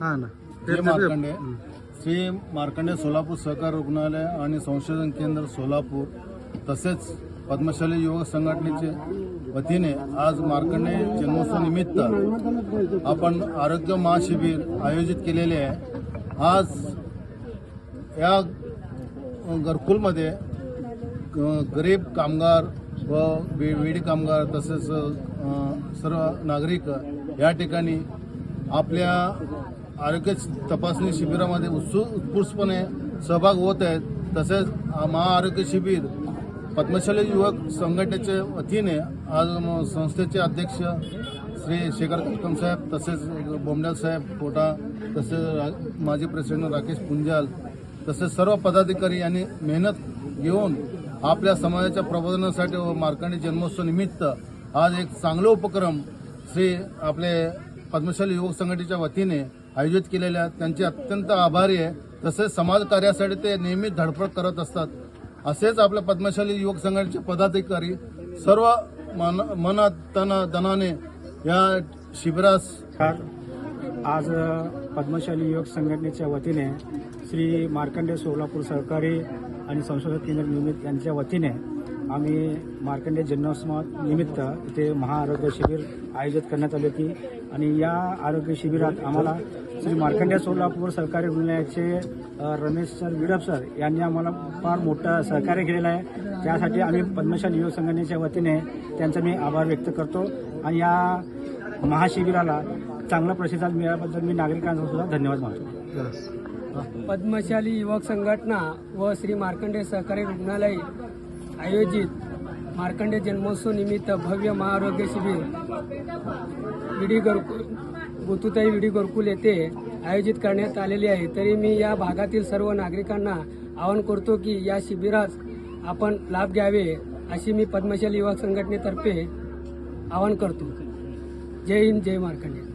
हा ना. जय मार्कंडे. श्री मार्कंडे सोलापूर सहकार रुग्णालय आणि संशोधन केंद्र सोलापूर तसेच पद्मशाली युवक संघटनेचे वतीने आज मार्कंडे जन्मोत्सव निमित्त आपण आरोग्य महाशिबिर आयोजित केलेले आहे. आज या घरकुलमध्ये गरीब कामगार व वेडी कामगार तसेच सर्व नागरिक या ठिकाणी आपल्या आरोग्य तपासणी शिबिरामध्ये उत्सु उत्स्फूर्तपणे सहभाग होत आहेत. तसेच महाआरोग्य शिबिर पद्मशाली युवक संघटनेच्या वतीने आज संस्थेचे अध्यक्ष श्री शेखर उत्तम साहेब तसेच बोमड्याल साहेब कोटा तसेच माजी प्रेसिडेंट राकेश पुंजाल तसेच सर्व पदाधिकारी यांनी मेहनत घेऊन आपल्या समाजाच्या प्रबोधनासाठी व मार्कंडी जन्मोत्सव निमित्त आज एक चांगला उपक्रम श्री आपले पद्मशाली युवक संघटनेच्या वतीने आयोजित केलेल्या त्यांचे अत्यंत आभारी आहे. तसेच समाजकार्यासाठी ते नेहमी धडपड करत असतात. असेच आपल्या पद्मशाली युवक संघटनेचे पदाधिकारी सर्व मन मन तन दनाने या शिबिरास आज पद्मशाली योग संघटनेच्या वतीने श्री मार्कंडे सोलापूर सहकारी आणि संशोधन केंद्र निर्मित यांच्या वतीने आम्ही मार्कंडे जन्मोत्सव निमित्त इथे महाआरोग्य शिबिर आयोजित करण्यात आले होती. आणि या आरोग्य शिबिरात आम्हाला श्री मार्कंडे सोलापूर सहकारी रुग्णालयाचे रमेश सर विडप सर यांनी आम्हाला फार मोठं सहकार्य केलेलं आहे. त्यासाठी आम्ही पद्मशाली युवक संघटनेच्या वतीने त्यांचा मी आभार व्यक्त करतो. आणि या महाशिबिराला चांगला प्रतिसाद मिळाल्याबद्दल मी नागरिकांचा सुद्धा धन्यवाद मानतो. पद्मशाली युवक संघटना व श्री मार्कंडे सहकारी रुग्णालय आयोजित मार्कंडे जन्मोत्सव निमित्त भव्य महाआरोग्य शिबिर. विडी गरकुल गोतुताई विडी गरकुल येथे आयोजित करण्यात आलेले आहे. तरी मी या भागातील सर्व नागरिकांना आवाहन करतो की या शिबिरात आपण लाभ घ्यावे अशी मी पद्मशाली युवक संघटनेतर्फे आवाहन करतो. जय हिंद जय मार्कंडे.